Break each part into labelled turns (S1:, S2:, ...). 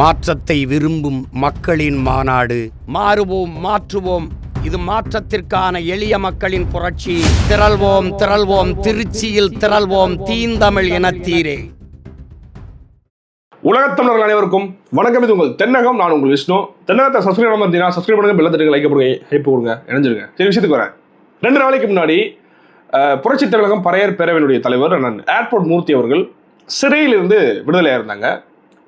S1: மாற்றத்தை விரும்பும் மக்களின் மாநாடு. மாறுவோம் மாற்றுவோம். இது மாற்றத்திற்கான எளிய மக்களின் புரட்சி. திரள்வோம் திரள்வோம். திருச்சியில் திரள்வோம். தீந்தமிழ் இனத்தீரே
S2: உலகத்தமிழர்கள் அனைவருக்கும் வணக்கம். இது உங்கள் தென்னகம். நான் உங்கள் விஷ்ணு. தென்னகத்தை சப்ஸ்கிரைப் பண்ண பார்த்தீங்கன்னா சப்ஸ்கிரைப் பண்ணுங்க பெல்ல தட்டுங்க லைக் பண்ணுங்க ஹைப் கொடுங்க இணைஞ்சிருங்க. சரி விஷயத்துக்கு வரேன். ரெண்டு நாளைக்கு முன்னாடி புரட்சி தமிழகம் பறையர் பேரவையினுடைய தலைவர் அண்ணன் ஏர்போர்ட் மூர்த்தி அவர்கள் சிறையிலிருந்து விடுதலையாக இருந்தாங்க.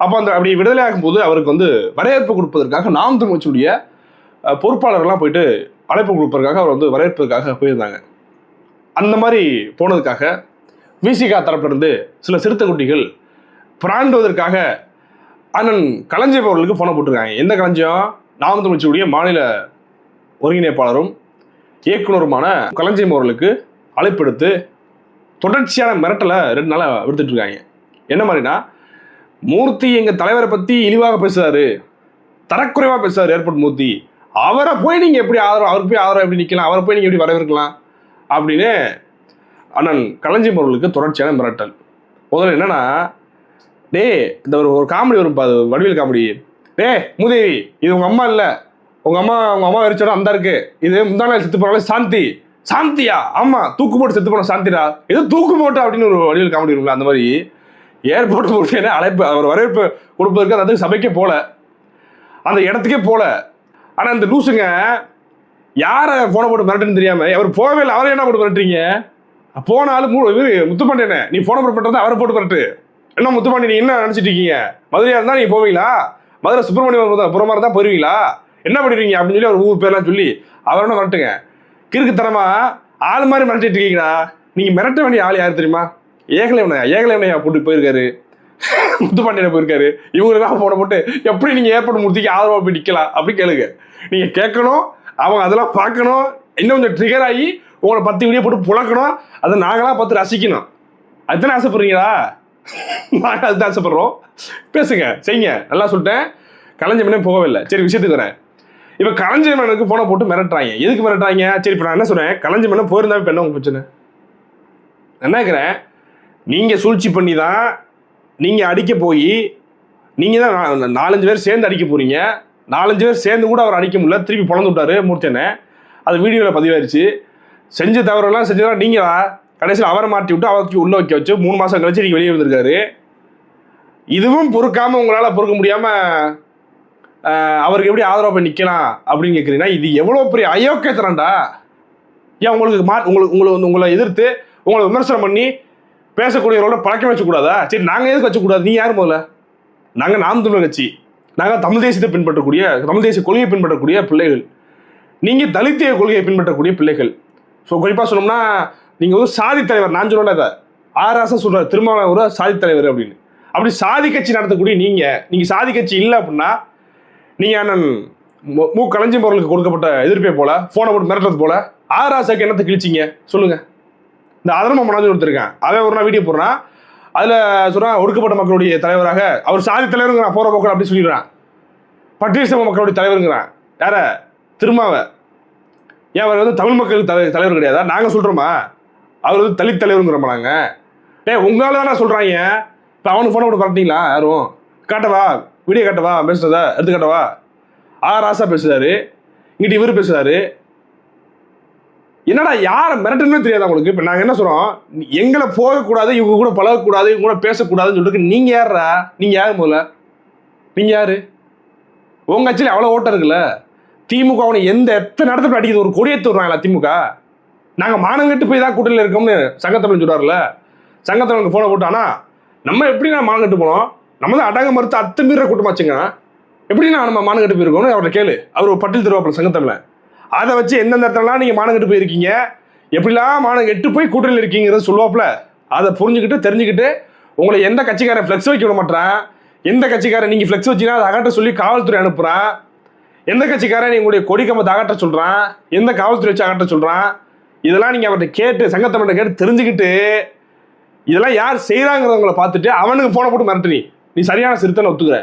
S2: அப்போ அந்த அப்படி விடுதலையாகும் போது அவருக்கு வந்து வரவேற்பு கொடுப்பதற்காக நாம் தமிழ்ச்சியுடைய பொறுப்பாளர்கள்லாம் போயிட்டு அழைப்பு கொடுப்பதற்காக அவர் வந்து வரவேற்பதற்காக போயிருந்தாங்க. அந்த மாதிரி போனதுக்காக விசிகா தரப்பிலிருந்து சில சிறுத்தை குட்டிகள் பிராண்டுவதற்காக அண்ணன் களஞ்சியம் அவர்களுக்கு ஃபோனை போட்டிருக்காங்க. எந்த களஞ்சியம் நாம் தமிழ்ச்சியுடைய மாநில ஒருங்கிணைப்பாளரும் இயக்குனருமான களஞ்சியம் அவர்களுக்கு அழைப்பெடுத்து தொடர்ச்சியான மிரட்டலை ரெண்டு நாளாக விடுத்துட்டு இருக்காங்க. என்ன மாதிரினா மூர்த்தி எங்கள் தலைவரை பற்றி இழிவாக பேசுறாரு. தரக்குறைவாக பேசுறாரு ஏர்போர்ட் மூர்த்தி. அவரை போய் நீங்கள் எப்படி ஆதரவு அவருக்கு போய் ஆதரவு எப்படி நிற்கலாம் அவரை போய் நீங்கள் எப்படி வரவேற்கலாம்? அப்படின்னு அண்ணன் களஞ்சியம் பொருளுக்கு தொடர்ச்சியான மிரட்டல். முதல்ல என்னன்னா டேய் இந்த ஒரு ஒரு காமெடி வரும் அது வடிவேல் காமெடி டே மூதேவி இது உங்க அம்மா இல்ல. உங்க அம்மா உங்க அம்மா வெறிச்சோட அந்த இருக்கு. இது முந்தா நாள் செத்து போனாலே சாந்தி. சாந்தியா? ஆமா தூக்கு போட்டு செத்து போன சாந்திடா. எது தூக்கு போட்டு அப்படின்னு ஒரு வடிவேல் காமெடி இருக்குல்ல அந்த மாதிரி. ஏர்போர்ட் போட்டு அழைப்பு அவர் வரவேற்பு கொடுப்பதற்கு அந்த சபைக்கே போல. அந்த இடத்துக்கே போல. ஆனால் இந்த லூசுங்க யாரை ஃபோனை போட்டு மிரட்டுன்னு தெரியாம அவர் போகவே இல்லை. அவரை என்ன போட்டு மிரட்டுறீங்க? போனாலும் மூ இவர் முத்துப்பாண்டியனே. நீ ஃபோனை போட்டு பண்ணுறது அவரை போட்டு மிரட்டு. என்ன முத்துப்பாண்டி நீ என்ன நினச்சிட்டு இருக்கீங்க? மதுரையாக இருந்தால் நீ போவீங்களா? மதுரை சுப்பிரமணியம் புறமா இருந்தால் போயிருவீங்களா? என்ன பண்ணிடுவீங்க அப்படின்னு சொல்லி அவர் ஊர் பேர்லாம் சொல்லி அவர் என்ன மிரட்டுங்க. கிறுக்குத்தனமாக ஆள் மாதிரி மிரட்டிட்டு இருக்கீங்களா நீங்கள் மிரட்ட வேண்டிய ஆள் யார் தெரியுமா? ஏகலைவனையா? ஏகலைவனையா போட்டு போயிருக்காரு. முத்துப்பாண்டியனை போயிருக்காரு. இவங்களுக்காக போன போட்டு எப்படி நீங்க ஏற்பாடு முடிச்சுக்கு ஆதரவா போய் நிக்கலாம்? அப்படி கேளுங்க. நீங்க கேட்கணும் அவங்க அதெல்லாம் பார்க்கணும். இன்னும் கொஞ்சம் ட்ரிகர் ஆகி உங்களை பத்து வீடியோ போட்டு புழக்கணும். அதை நாங்களாம் பார்த்து ரசிக்கணும். அதுதானே ஆசைப்படுறீங்களா? நாங்கள் அதுதான் ஆசைப்படுறோம். பேசுங்க செய்யுங்க. நல்லா சொல்லிட்டேன். கலைஞமனே போகவில்லை சரி விஷயத்துக்கு வரேன். இப்போ கலைஞமனுக்கு போனை போட்டு மிரட்டுறாங்க. எதுக்கு மிரட்டுறாங்க? சரி இப்போ நான் என்ன சொல்கிறேன் கலைஞமனை போயிருந்தா இப்போ என்ன பிரச்சனை? நான் என்ன இருக்கிறேன் நீங்கள் சூழ்ச்சி பண்ணி தான் நீங்கள் அடிக்க போய் நீங்கள் தான் நாலஞ்சு பேர் சேர்ந்து அடிக்க போகிறீங்க நாலஞ்சு பேர் சேர்ந்து கூட அவர் அடிக்க முடியல. திருப்பி பிறந்து விட்டாரு மூர்த்தனை அது வீடியோவில் பதிவாயிருச்சு. செஞ்ச தவறெல்லாம் செஞ்சதெல்லாம் நீங்களா? கடைசியில் அவரை மாட்டி விட்டு அவருக்கு உள்ளே வைக்க வச்சு மூணு மாதம் கழிச்சு நீங்கள் வெளியே வந்திருக்காரு. இதுவும் பொறுக்காமல் உங்களால் பொறுக்க முடியாமல் அவருக்கு எப்படி ஆதரவு போய் நிற்கலாம் அப்படின்னு கேட்குறீங்கன்னா இது எவ்வளோ பெரிய அயோக்கியத்தனண்டா ஏன் உங்களுக்கு மா உங்களுக்கு உங்களை வந்து உங்களை எதிர்த்து உங்களை விமர்சனம் பண்ணி பேசக்கூடியவர்களோட பழக்கம் வச்சக்கூடாதா? சரி நாங்கள் எதுக்கு வச்சக்கூடாது? நீ யார் முதல்ல? நாங்கள் நாம் தமிழர் கட்சி. நாங்கள் தமிழ் தேசியத்தை பின்பற்றக்கூடிய தமிழ் தேசிய கொள்கையை பின்பற்றக்கூடிய பிள்ளைகள். நீங்கள் தலித்திய கொள்கையை பின்பற்றக்கூடிய பிள்ளைகள். ஸோ குறிப்பாக சொன்னோம்னா நீங்கள் வந்து சாதி தலைவர் நான் சொல்லல இதை. ஆராசா சொல்கிறார் திருமாவளவன் சாதி தலைவர் அப்படின்னு. அப்படி சாதி கட்சி நடத்தக்கூடிய நீங்கள் நீங்கள் சாதி கட்சி இல்லை அப்படின்னா நீங்கள் அண்ணன் மூ மு பொருளுக்கு கொடுக்கப்பட்ட எதிர்ப்பை போல ஃபோனை போட்டு மிரட்டுறது போல ஆராசாக்கு என்னத்தை கிழிச்சிங்க? சொல்லுங்கள் இந்த அதர்ம மனோஜ் ஒருத்தருக்கேன் அவன் ஒரு நாள் வீடியோ போடுறான். அதில் சொல்கிறான் ஒடுக்கப்பட்ட மக்களுடைய தலைவராக. அவர் சாதி தலைவருங்கிறான் போகிற போக்கள் அப்படி சொல்லிடுறான். பட்டியல் சமூக மக்களுடைய தலைவருங்கிறான். யார? திருமாவை. ஏன் அவர் வந்து தமிழ் மக்கள் தலை தலைவர் கிடையாதா? நாங்கள் சொல்கிறோமா அவர் வந்து தலித் தலைவருங்கிறோமா நாங்கள் டே உங்களால் தானே சொல்கிறாங்க இப்போ அவனுக்கு ஃபோனை கூட பரட்டிங்களா யாரும்? காட்டவா? வீடியோ காட்டவா? பேசுகிறதா எடுத்து காட்டவா? ஆ ராசா பேசுகிறாரு இங்கிட்டு இவர் பேசுகிறாரு என்னடா யாரை மிரட்டணுமே தெரியாது உங்களுக்கு? இப்போ நாங்கள் என்ன சொல்கிறோம் எங்களை போகக்கூடாது இவங்க கூட பழகக்கூடாது இவங்க கூட பேசக்கூடாதுன்னு சொல்லிட்டு நீங்கள் யாரா நீங்கள் யார் முதல்ல? நீங்கள் யார்? உங்கள் கட்சியில் அவ்வளோ ஓட்டம் இருக்குல்ல? திமுக அவனை எந்த எத்தனை இடத்துல அடிக்குது? ஒரு கொடியேற்று விடுறாங்களா திமுக? நாங்கள் மானங்கட்டு போய் தான் கூட்டணியில் இருக்கோம்னு சங்கத்தமிழ் சொல்கிறாருல சங்கத்தமிழுக்கு ஃபோனை போட்டானா நம்ம எப்படி நான் மானங்கட்டு போனோம்? நம்ம தான் அடங்க மறுத்து அத்துமீற கூட்டமாச்சுங்க. எப்படி நான் நம்ம மானங்கட்டு போயிருக்கோம்னு அவர்கிட்ட கேளு. அவர் பட்டியல் தருவாப்பில் சங்கத்தமிழன். அதை வச்சு எந்தெந்த இடத்துலலாம் நீங்கள் மானங்கட்டு போயிருக்கீங்க? எப்படிலாம் மானம் எட்டு போய் கூட்டணியில் இருக்கீங்கிறத சொல்லுவாப்புல. அதை புரிஞ்சுக்கிட்டு தெரிஞ்சுக்கிட்டு உங்களை எந்த கட்சிக்காரன் ஃப்ளெக்ஸ் வைக்க விட மாட்டான் எந்த கட்சிக்காரன் நீங்கள் ஃப்ளெக்ஸ் வச்சீங்கன்னா அதை அகற்ற சொல்லி காவல்துறை அனுப்புகிறான் எந்த கட்சிக்காரன் உங்களுடைய கொடி கம்பத்தை அகற்ற சொல்கிறான் எந்த காவல்துறை வச்சு அகற்ற சொல்கிறான் இதெல்லாம் நீங்கள் அவர்கிட்ட கேட்டு சங்கத்தமிழ்கிட்ட கேட்டு தெரிஞ்சுக்கிட்டு இதெல்லாம் யார் செய்கிறாங்கிறவங்கள பார்த்துட்டு அவனுக்கு ஃபோனை போட்டு மிரட்டு நீ. நீ சரியான சிறுத்தனை ஒத்துக்கிற.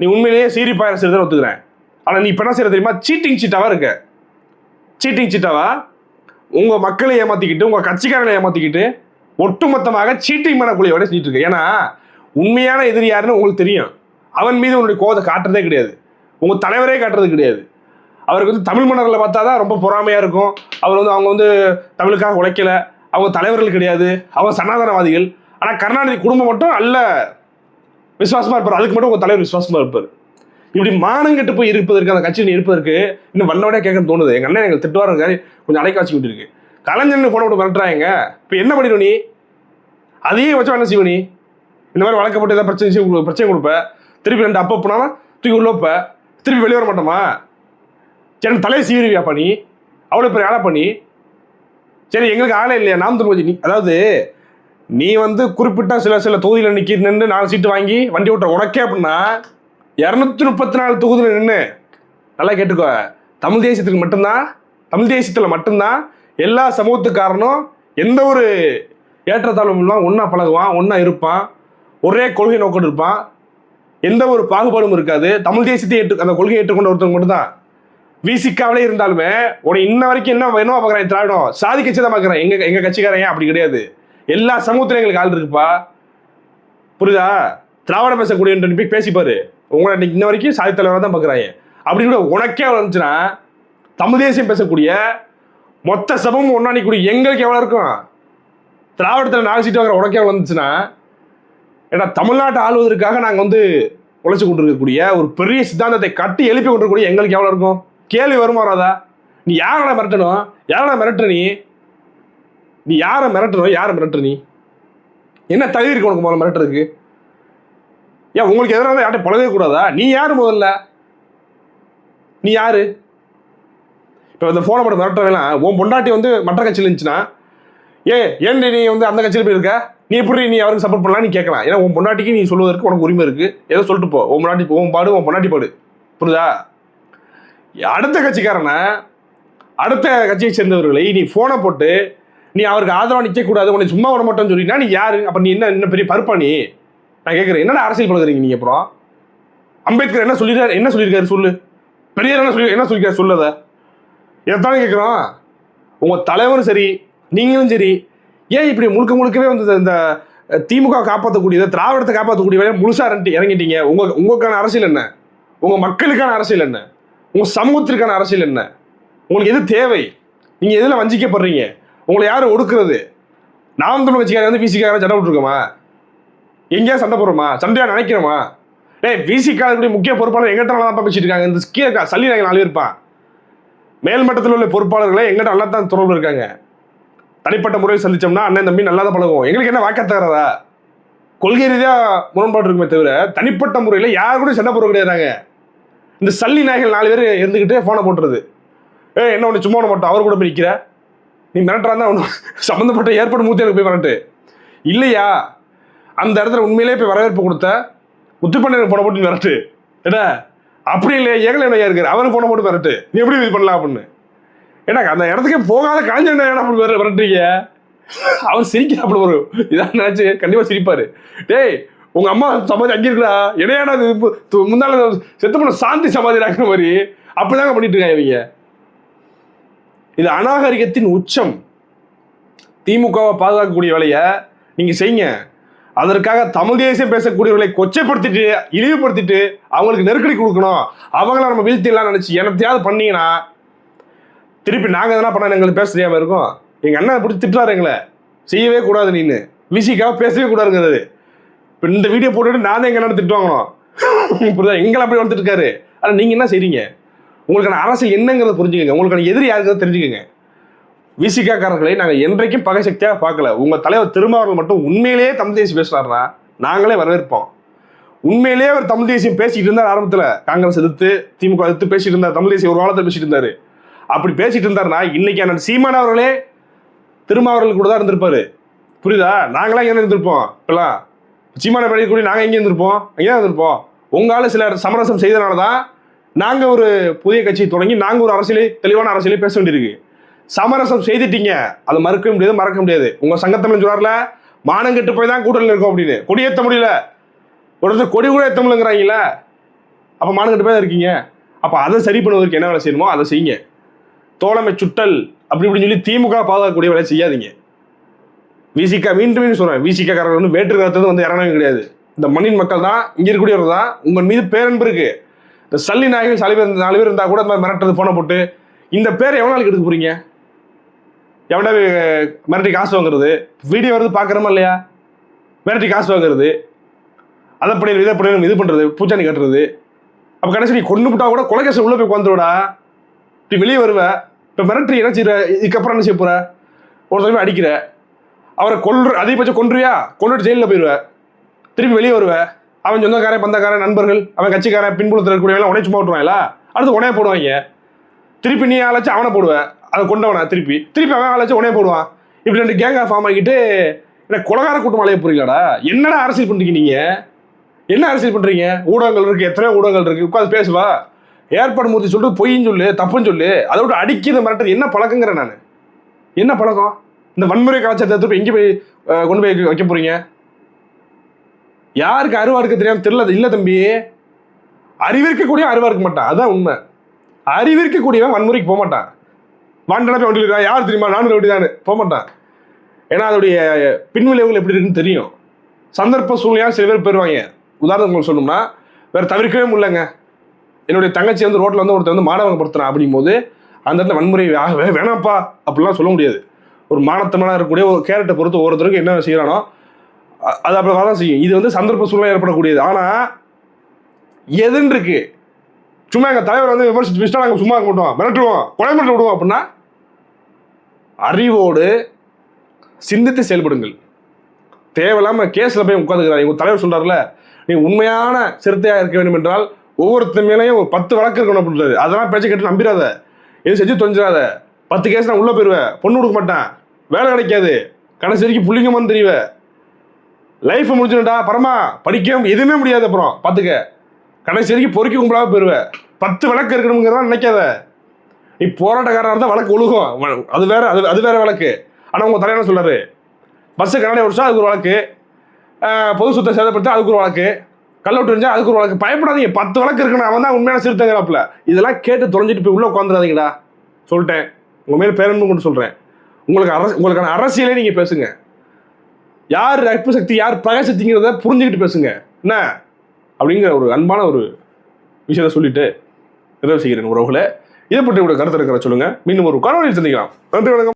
S2: நீ உண்மையிலேயே சீரிப்பாயிர சிறுத்தனை ஒத்துக்கிறேன் ஆனால் நீ இப்போ என்ன செய்யற தெரியுமா? சீட்டிங் சீட்டாவா இருக்க. சீட்டிங் சீட்டாவா உங்கள் மக்களை ஏமாற்றிக்கிட்டு உங்கள் கட்சிக்காரனை ஏமாற்றிக்கிட்டு ஒட்டுமொத்தமாக சீட்டிங் பண்ணக்கூடிய வேலை செஞ்சுட்டு இருக்கு. ஏன்னா உண்மையான எதிரி யாருன்னு உங்களுக்கு தெரியும். அவன் மீது உன்னுடைய கோதை காட்டுறதே கிடையாது. உங்கள் தலைவரே காட்டுறது கிடையாது. அவருக்கு வந்து தமிழ் மன்னர்களை பார்த்தா தான் ரொம்ப பொறாமையாக இருக்கும். அவர் வந்து அவங்க வந்து தமிழுக்காக உழைக்கல. அவங்க தலைவர்கள் கிடையாது. அவங்க சனாதனவாதிகள். ஆனால் கருணாநிதி குடும்பம் மட்டும் நல்ல விசுவாசமாக இருப்பார். அதுக்கு மட்டும் உங்கள் தலைவர் விசுவாசமாக இருப்பார். இப்படி மானங்கெட்டு போய் இருப்பதற்கு அந்த கட்சியில் இருப்பதற்கு இன்னும் வல்லவனே கேட்க தோணுது. எங்கள் அண்ணன் எங்களுக்கு திட்டுவாருங்க. கொஞ்சம் அலைக்காட்சி விட்டுருக்கு. கலைஞர்னு போன விட்டு மிரட்டுறாங்க. இப்போ என்ன பண்ணிடும் நீ? அதையே வச்சா என்ன செய்வ நீ? இந்த மாதிரி வழக்கப்பட்டு ஏதாவது பிரச்சனை செய்ய பிரச்சனை கொடுப்ப. திருப்பி ரெண்டு அப்போ போனாலும் தூக்கி உள்ள வைப்ப. திருப்பி வெளியே வர மாட்டோமா? சரி தலையை சீருவியாப்பா நீ? அவ்வளோ பெரிய ஆளா பண்ணி சரி எங்களுக்கு ஆளே இல்லையா? நாம் தமிழ் நீ அதாவது நீ வந்து குறிப்பிட்ட சில சில தொகுதியில் நிற்கி நின்று நாலு சீட்டு வாங்கி வண்டி ஓட்ட உனக்கே அப்படின்னா இரநூத்தி முப்பத்தி நாலு தொகுதியில் நின்று நல்லா கேட்டுக்கோ. தமிழ் தேசியத்துக்கு மட்டும்தான் தமிழ் தேசியத்தில் மட்டும்தான் எல்லா சமூகத்துக்காரனும் எந்த ஒரு ஏற்றத்தாழ்வும் இல்லாமல் ஒன்றா பழகுவான் ஒன்றா இருப்பான் ஒரே கொள்கை நோக்கம் இருப்பான். எந்த ஒரு பாகுபாடும் இருக்காது. தமிழ் தேசியத்தை ஏற்று அந்த கொள்கையை ஏற்றுக்கொண்ட ஒருத்தவங்க மட்டும்தான். விசிக்காவிலே இருந்தாலுமே உன இன்ன வரைக்கும் என்ன வேணும் பார்க்குறேன் திராவிடம். சாதி கட்சி தான் பார்க்குறேன். எங்கள் எங்கள் கட்சிக்காரன் ஏன்? அப்படி கிடையாது. எல்லா சமூகத்திலும் எங்களுக்கு ஆள் இருக்குப்பா புரியுதா? திராவிட பேசக்கூடிய போய் பேசிப்பாரு. உங்களை இன்ன வரைக்கும் சாதி தலைவராக தான் பார்க்குறாங்க அப்படி கூட உனக்கே வந்துச்சுன்னா தமிழ் தேசியம் பேசக்கூடிய மொத்த சபமும் ஒன்றா நிற்கக்கூடிய எங்களுக்கு எவ்வளோ இருக்கும்? திராவிடத்தில் நாலு சீட்டு வாங்குற உனக்கே எவ்வளோ வந்துச்சுன்னா ஏன்னா தமிழ்நாட்டை ஆளுவதற்காக நாங்கள் வந்து உழைச்சி கொண்டிருக்கக்கூடிய ஒரு பெரிய சித்தாந்தத்தை கட்டி எழுப்பி கொண்டிருக்கக்கூடிய எங்களுக்கு எவ்வளோ இருக்கும்? கேள்வி வருமா வராதா? நீ யாரை மிரட்டணும்? யாரை மிரட்டுற நீ? நீ யாரை மிரட்டணும்? யாரை மிரட்டுற நீ? என்ன தகுதி இருக்கு உனக்கு முதல்ல மிரட்டுறதுக்கு? ஏன் உங்களுக்கு எதிராக யார்கிட்ட பழகவே கூடாதா? நீ யார் முதல்ல? நீ யாரு? இப்போ இந்த ஃபோனை போட்டு மிரட்டுறவெல்லாம் உன் பொண்டாட்டி வந்து மற்ற கட்சியில் இருந்துச்சுன்னா ஏ ஏன் நீ வந்து அந்த கட்சியில் போய் இருக்க நீ எப்படி நீ அவருக்கு சப்போர்ட் பண்ணலாம் நீ கேட்கலாம். ஏன்னா உன் பொண்டாட்டிக்கு நீ சொல்வதற்கு உனக்கு உரிமை இருக்கு. ஏதோ சொல்லிட்டு போ. உன் பொண்டாட்டி உன் பாடு உன் பொண்டாட்டி பாடு. புரியுதா? அடுத்த கட்சிக்காரனை அடுத்த கட்சியை சேர்ந்தவர்களை நீ ஃபோனை போட்டு நீ அவருக்கு ஆதரவாக நிற்கக்கூடாது உன்னை சும்மா விட மாட்டேன்னு சொல்லினா நீ யாரு? அப்போ நீ என்ன என்ன பெரிய பருப்பா நீ? நான் கேட்குறேன் என்னடா அரசியல் பழகுறீங்க நீங்கள் அப்புறம் அம்பேத்கர் என்ன சொல்லிடுறாரு என்ன சொல்லியிருக்காரு சொல்லு. பெரியார் என்ன சொல்லி என்ன சொல்லியிருக்காரு சொல்லத இதைத்தானே கேட்குறோம் உங்கள் தலைவரும் சரி நீங்களும் சரி ஏன் இப்படி முழுக்க முழுக்கவே வந்து இந்த- இந்த திமுக காப்பாற்றக்கூடியதை திராவிடத்தை காப்பாற்றக்கூடிய வேலையை முழுசாக இறங்கிட்டீங்க? உங்கள் உங்களுக்கான அரசியல் என்ன? உங்கள் மக்களுக்கான அரசியல் என்ன? உங்கள் சமூகத்திற்கான அரசியல் என்ன? உங்களுக்கு எது தேவை? நீங்கள் எதில் வஞ்சிக்கப்படுறீங்க? உங்களை யார் ஒடுக்குறது? நாம் தமிழ் கட்சிக்காரன் வந்து பிசிக்காரன் சண்டை விட்டுருக்கோமா எங்கேயா சண்டை போடுறோமா? சண்டையா நினைக்கிறோமா? டேய் பிசிக்காரனுடைய முக்கிய பொறுப்பாளர் எங்கிட்ட நல்லா தான் இருக்காங்க இந்த கீழே இருக்கா? சல்லி நாங்கள் நாலு இருப்பான் மேல்மட்டத்தில் உள்ள பொறுப்பாளர்களே எங்கிட்ட நல்லா தான் தொடர்பு இருக்காங்க. தனிப்பட்ட முறையில் சந்திச்சோம்னா அண்ணன் தம்பி நல்லா தான் பழகுவோம். எங்களுக்கு என்ன வாக்க தகராதா கொள்கை ரீதியாக முரண்பாடு இருக்குமே தவிர தனிப்பட்ட முறையில் யார் கூட சண்டை போட கிடையாதாங்க. இந்த சல்லி நாய்கள் நாலு பேர் இருந்துக்கிட்டே ஃபோனை போட்டுறது. ஏ என்ன ஒன்று சும்மா ஒன்று மாட்டோம் அவர் கூட போய் நிற்கிற நீ மிரட்டுறா தான் ஒன்று சம்மந்தப்பட்ட ஏற்பாடு மூத்தி எனக்கு போய் மிரட்டு. இல்லையா? அந்த இடத்துல உண்மையிலே போய் வரவேற்பு கொடுத்த முத்துப்பண்ணனுக்கு போன போட்டு வரட்டு. என்ன அப்படி இல்லையா ஏகல ஐயா இருக்காரு. அவருக்கு போன போட்டு வரட்டு. நீ எப்படி இது பண்ணலாம் அப்படின்னு. ஏன்னா அந்த இடத்துக்கே போகாத கலைஞர் அப்படி வரட்டுறீங்க? அவன் அவர் சிரிக்கிறாப்புல ஒரு இதான் நினைச்சு கண்டிப்பா சிரிப்பாரு. டேய் உங்க அம்மா சமாதி அங்கே இருக்கா இது முந்தால செத்து பண்ண சாந்தி சமாதி ஆக்குற மாதிரி. அப்படிதாங்க பண்ணிட்டு இருக்காங்க இவங்க. இது அநாகரிகத்தின் உச்சம். திமுகவை பாதுகாக்கக்கூடிய வேலையை நீங்க செய்யுங்க. அதற்காக தமிழ் தேசியம் பேசக்கூடியவர்களை கொச்சைப்படுத்திட்டு இழிவுபடுத்திட்டு அவங்களுக்கு நெருக்கடி கொடுக்கணும். அவங்கள நம்ம வீழ்த்திடலாம் நினச்சி என்னத்தையாவது பண்ணீங்கன்னா திருப்பி நாங்கள் எதனா பண்ண எங்களுக்கு பேச தெரியாமல் இருக்கோம்? எங்கள் அண்ணன் பிடிச்சி திட்டுறாரு எங்களை. செய்யவே கூடாது நீன்னு. விசிக்காக பேசவே கூடாதுங்கிறது இப்போ இந்த வீடியோ போட்டுட்டு நான் எங்கள் அண்ணன் திட்டு வாங்கணும். புரியுதா? எங்களை அப்படி வளர்த்துட்டு இருக்காரு. ஆனால் நீங்கள் என்ன செய்றீங்க? உங்களுக்கான அரசியல் என்னங்கிறத புரிஞ்சுக்கோங்க. உங்களுக்கான எதிரி யாருங்கிறத தெரிஞ்சுக்கோங்க. விசிகாக்காரர்களை நாங்கள் என்றைக்கும் பகை சக்தியாக பார்க்கல. உங்கள் தலைவர் திருமாவர்கள் மட்டும் உண்மையிலேயே தமிழ் தேசியம் பேசுனாருன்னா நாங்களே வரவேற்போம். உண்மையிலேயே அவர் தமிழ் தேசியம் பேசிட்டு இருந்தார் ஆரம்பத்தில். காங்கிரஸ் எதிர்த்து திமுக எதிர்த்து பேசிட்டு இருந்தார். தமிழ் தேசியம் ஒரு காலத்தில் பேசிட்டு இருந்தார். அப்படி பேசிட்டு இருந்தாருன்னா இன்னைக்கு அண்ணன் சீமான் அவர்களே திருமாவர்கள் கூட தான் இருந்திருப்பாரு. புரியுதா? நாங்களாம் எங்கே இருந்திருப்போம். இப்பெல்லாம் சீமான படி கூட நாங்கள் எங்கே இருந்திருப்போம். எங்கே இருந்திருப்போம். உங்களால் சிலர் சமரசம் செய்தனால தான் நாங்கள் ஒரு புதிய கட்சி தொடங்கி நாங்கள் ஒரு அரசியலே தெளிவான அரசியலே பேச வேண்டியிருக்கு. சமரசம் செய்துட்டீங்க. அதை மறுக்க முடியாது மறக்க முடியாது. உங்கள் சங்கத்தமிழ் சொல்றாருல மானங்கெட்டு போய் தான் கூட்டணியில் இருக்கும் அப்படின்னு. கொடியேற்ற முடியல. ஒருத்தர் கொடி கூட ஏற்ற முடியலங்கிறாங்கல்ல. அப்போ மானங்கெட்டு போய் தான் இருக்கீங்க. அப்போ அதை சரி பண்ணுவதற்கு என்ன வேலை செய்யணுமோ அதை செய்யுங்க. தோழமை சுட்டல் அப்படி இப்படின்னு சொல்லி திமுக பாதுகாக்கக்கூடிய வேலை செய்யாதீங்க. விசிகா மீண்டும் மீண்டும் சொல்றேன். விசிகா காரர்கள் வந்து வேற்று கருத்து வந்து இறங்கவே கிடையாது. இந்த மண்ணின் மக்கள் தான் இங்க இருக்கக்கூடியவர் தான். உங்கள் மீது பேரன்பு இருக்கு. இந்த சல்லி நாயகன் சளி பேர் நாலு பேர் இருந்தா கூட இந்த மாதிரி மிரட்டுறது போன போட்டு இந்த பேர் எவ்வளோ நாளைக்கு எடுக்க போறீங்க? எவ்வளோ மிரட்டி காசு வாங்குறது? வீடியோ வருது பார்க்குறோமா இல்லையா? மிரட்டி காசு வாங்குறது. அதை பண்ணி இதை பண்ணி இது பண்ணுறது பூச்சாணி கட்டுறது. அப்போ கடைசி நீ கொண்டு விட்டா கூட கொலைகேசம் உள்ளே போய் உட்காந்துருடா இப்படி வெளியே வருவ. இப்போ மிரட்டி என்ன செய்கிற இதுக்கப்புறம் என்ன செய்ய போகிற ஒருத்தருமே அடிக்கிற. அவரை கொல்ற அதிகபட்சம் கொன்றுவியா? கொண்டுட்டு ஜெயிலில் போயிடுவேன் திருப்பி வெளியே வருவேன் அவன் சொந்தக்காரன் பந்தக்காரன் நண்பர்கள் அவன் கட்சிக்காரன் பின்புலத்தில் இருக்கக்கூடியவங்க உடனே சும்மா விட்டுருவாங்களா அடுத்து உடனே போடுவாங்க. திருப்பி நீ ஆளாச்சு அவனை போடுவ. அதை கொண்டவனா திருப்பி? திருப்பி அவன் ஆளாச்சு உடனே போடுவான். இப்படி ரெண்டு கேங்கா ஃபார்ம் ஆகிட்டு என்ன குலகார கூட்டம் அலைய போறீங்களாடா என்னடா அரசியல் பண்ணுறீங்க நீங்கள் என்ன அரசியல் பண்ணுறீங்க ஊடகங்கள் இருக்குது எத்தனையோ ஊடகங்கள் இருக்குது உட்காந்து பேசுவா ஏற்பாடு மூர்த்தி சொல்லிட்டு பொய்ன்னு சொல்லு தப்புன்னு சொல்லு. அதை விட்டு அடிக்கிறது மிரட்டது என்ன பழக்கங்கிறேன் நான். என்ன பழக்கம்? இந்த வன்முறை கலாச்சாரத்தை எடுத்து எங்கே போய் கொண்டு போய் வைக்க- வைக்க யாருக்கு அருவா இருக்க தெரியாமல் தெரியல இல்லை தம்பி. அறிவிற்கக்கூடிய அருவா இருக்க மாட்டான். அதுதான் உண்மை. அறிவிற்கக்கூடியவன் வன்முறைக்கு போக மாட்டான் வாண்டனா போய் வண்டியில் யார் தெரியுமா? நானும் வண்டி தான் போக மாட்டான். ஏன்னா அதோடைய பின்விளைவுகள் எப்படி இருக்குன்னு தெரியும். சந்தர்ப்ப சூழ்நிலையாக சில பேர் போயிடுவாங்க உதாரணம் உங்களுக்கு சொல்லணும்னா வேற தவிர்க்கவே முடியலங்க. என்னுடைய தங்கச்சி வந்து ரோட்டில் வந்து ஒருத்தர் வந்து மாணவங்க படுத்துறான் அப்படிங்கும்போது அந்த இடத்துல வன்முறை ஆகவே வேணாம்ப்பா அப்படிலாம் சொல்ல முடியாது. ஒரு மானத்தமெல்லாம் இருக்கக்கூடிய ஒரு கேரட்டை பொறுத்து ஒருத்தருக்கு என்ன செய்யறானோ அது அப்படி தான் செய்யும். இது வந்து சந்தர்ப்ப சூழ்நிலை ஏற்படக்கூடியது. ஆனால் எதுன்னு இருக்கு. சும்மா எங்கள் தலைவர் வந்து விமர்சிச்சு வச்சுட்டா நாங்கள் சும்மா இருக்க மாட்டோம் மிரட்டுவோம். கொலை மிரட்டு விடுவோம் அப்படின்னா அறிவோடு சிந்தித்து செயல்படுங்கள். தேவையில்லாமல் கேஸில் போய் உட்காந்துக்கிறாங்க உங்கள் தலைவர் சொல்கிறார்ல நீ உண்மையான சிறுத்தையாக இருக்க வேண்டும் என்றால் ஒவ்வொருத்தர் மேலேயும் ஒரு பத்து வழக்கு இருக்கணும் அப்படின்றது அதெல்லாம் பேச்சு கேட்டு நம்பிடாத எது செஞ்சு தொஞ்சிடாத பத்து கேஸ் நான் உள்ளே போயிடுவேன் பொண்ணு கொடுக்க மாட்டேன். வேலை கிடைக்காது. கடைசி வரைக்கும் புள்ளிங்கமான்னு தெரியவ. லைஃப் முடிஞ்சுடா பரமா படிக்க எதுவுமே முடியாது அப்புறம். பார்த்துக்க கடைசி வரைக்கும் பொறுக்கி கும்பலாக போயிடுவேன் பத்து வழக்கு இருக்கணுங்கிறதா நினைக்காத. நீ போராட்டக்காரராக இருந்தால் வழக்கு ஒழுகும். அது வேற அது அது வேற வழக்கு. ஆனால் உங்கள் தலைவர் என்ன சொல்றாரு? பஸ்ஸு கண்ணாடி உடச்சா அதுக்கு ஒரு வழக்கு. பொது சுத்தம் சேதப்படுத்தா அதுக்கு ஒரு வழக்கு. கல்லூட்டு இருந்தால் அதுக்கு ஒரு வழக்கு. பயப்படாதீங்க. பத்து வழக்கு இருக்குன்னு அவன் தான் உண்மையான சிறுத்தைங்கிறாப்புல இதெல்லாம் கேட்டு தொலைஞ்சிட்டு போய் உள்ளே உட்காந்துடாதீங்கடா சொல்லிட்டேன். உங்கள் மேலே பேரன்பு கொண்டு சொல்கிறேன் உங்களுக்கு அரசு உங்களுக்கான அரசியலே நீங்கள் பேசுங்க. யார் நட்பு சக்தி யார் பகை புரிஞ்சுக்கிட்டு பேசுங்க. என்ன? அப்படிங்கிற ஒரு அன்பான ஒரு விஷயத்த சொல்லிட்டு நிறைவு செய்கிறேன் உறவுகளை. இதை பற்றி உங்களுடைய கருத்து இருக்கிற சொல்லுங்க. மீண்டும் ஒரு காணொலியில் சந்திக்கலாம். நன்றி வணக்கம்.